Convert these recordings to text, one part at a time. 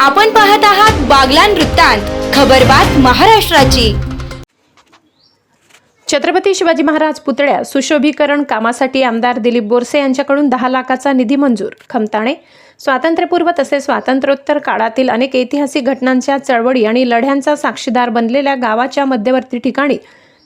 आपण पाहत आहात बागलान वृत्तांत खबरबात महाराष्ट्राची. छत्रपती शिवाजी महाराज पुतळ्या सुशोभीकरण कामासाठी आमदार दिलीप बोरसे यांच्याकडून दहा लाखाचा निधी मंजूर. खमताणे स्वातंत्र्यपूर्व तसेच स्वातंत्र्योत्तर काळातील अनेक ऐतिहासिक घटनांच्या चळवळी आणि लढ्यांचा साक्षीदार बनलेल्या गावाच्या मध्यवर्ती ठिकाणी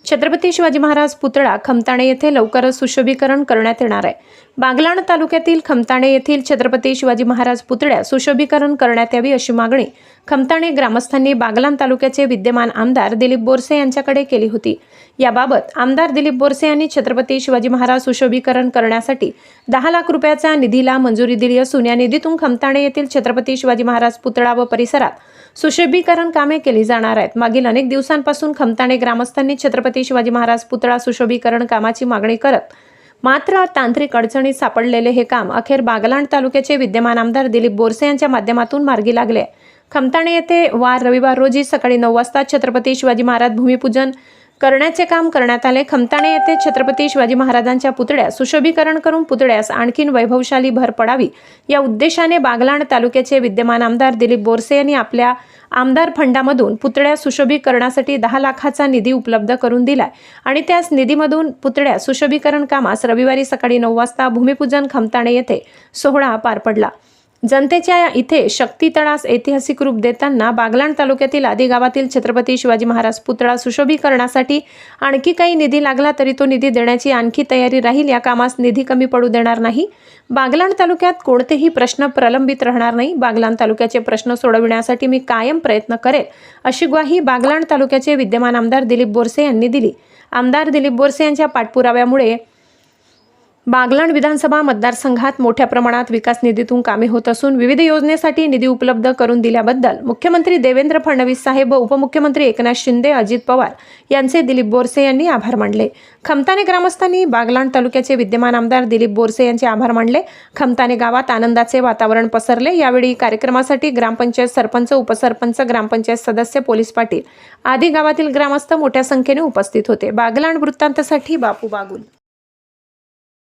छत्रपती शिवाजी महाराज पुतळा खमताणे येथे लवकरच सुशोभीकरण करण्यात येणार आहे. बागलाण तालुक्यातील खमताणे येथील छत्रपती शिवाजी महाराज पुतळ्या सुशोभीकरण करण्यात यावी अशी मागणी खमताणे ग्रामस्थांनी बागलाण तालुक्याचे विद्यमान आमदार दिलीप बोरसे यांच्याकडे केली होती. याबाबत आमदार दिलीप बोरसे यांनी छत्रपती शिवाजी महाराज सुशोभीकरण करण्यासाठी दहा लाख रुपयाचा निधीला मंजुरी दिली असून या निधीतून खमताणे येथील छत्रपती शिवाजी महाराज पुतळा व परिसरात सुशोभीकरण कामे केली जाणार आहेत. मागील अनेक दिवसांपासून खमताणे ग्रामस्थांनी छत्रपती शिवाजी महाराज पुतळा सुशोभीकरण कामाची मागणी करत मात्र तांत्रिक अडचणीत सापडलेले हे काम अखेर बागलाण तालुक्याचे विद्यमान आमदार दिलीप बोरसे यांच्या माध्यमातून मार्गी लागले. खमताणे येथे वार रविवार रोजी सकाळी नऊ वाजता छत्रपती शिवाजी महाराज भूमिपूजन करण्याचे काम करण्यात आले. खमताणे येथे छत्रपती शिवाजी महाराजांच्या पुतळ्या सुशोभीकरण करून पुतळ्यास आणखीन वैभवशाली भर पडावी. या उद्देशाने बागलाण तालुक्याचे विद्यमान आमदार दिलीप बोरसे यांनी आपल्या आमदार फंडामधून पुतळ्या सुशोभीकरणासाठी दहा लाखाचा निधी उपलब्ध करून दिलाय. आणि त्याच निधीमधून पुतळ्या सुशोभीकरण कामास रविवारी सकाळी नऊ वाजता भूमिपूजन खमताणे येथे सोहळा पार पडला. जनतेच्या इथे शक्तीतळास ऐतिहासिक रूप देताना बागलाण तालुक्यातील आदी गावातील छत्रपती शिवाजी महाराज पुतळा सुशोभीकरणासाठी आणखी काही निधी लागला तरी तो निधी देण्याची आणखी तयारी राहील या कामास निधी कमी पडू देणार नाही. बागलाण तालुक्यात कोणतेही प्रश्न प्रलंबित राहणार नाही. बागलाण तालुक्याचे प्रश्न सोडविण्यासाठी मी कायम प्रयत्न करेल अशी ग्वाही बागलाण तालुक्याचे विद्यमान आमदार दिलीप बोरसे यांनी दिली. आमदार दिलीप बोरसे यांच्या पाठपुराव्यामुळे बागलाण विधानसभा मतदारसंघात मोठ्या प्रमाणात विकास निधीतून कामे होत असून विविध योजनेसाठी निधी उपलब्ध करून दिल्याबद्दल मुख्यमंत्री देवेंद्र फडणवीस साहेब व उपमुख्यमंत्री एकनाथ शिंदे अजित पवार यांचे दिलीप बोरसे यांनी आभार मानले. खमताने ग्रामस्थांनी बागलाण तालुक्याचे विद्यमान आमदार दिलीप बोरसे यांचे आभार मानले. खमताने गावात आनंदाचे वातावरण पसरले. यावेळी कार्यक्रमासाठी ग्रामपंचायत सरपंच उपसरपंच ग्रामपंचायत सदस्य पोलीस पाटील आदी गावातील ग्रामस्थ मोठ्या संख्येने उपस्थित होते. बागलाण वृत्तांतासाठी बापू बागुल.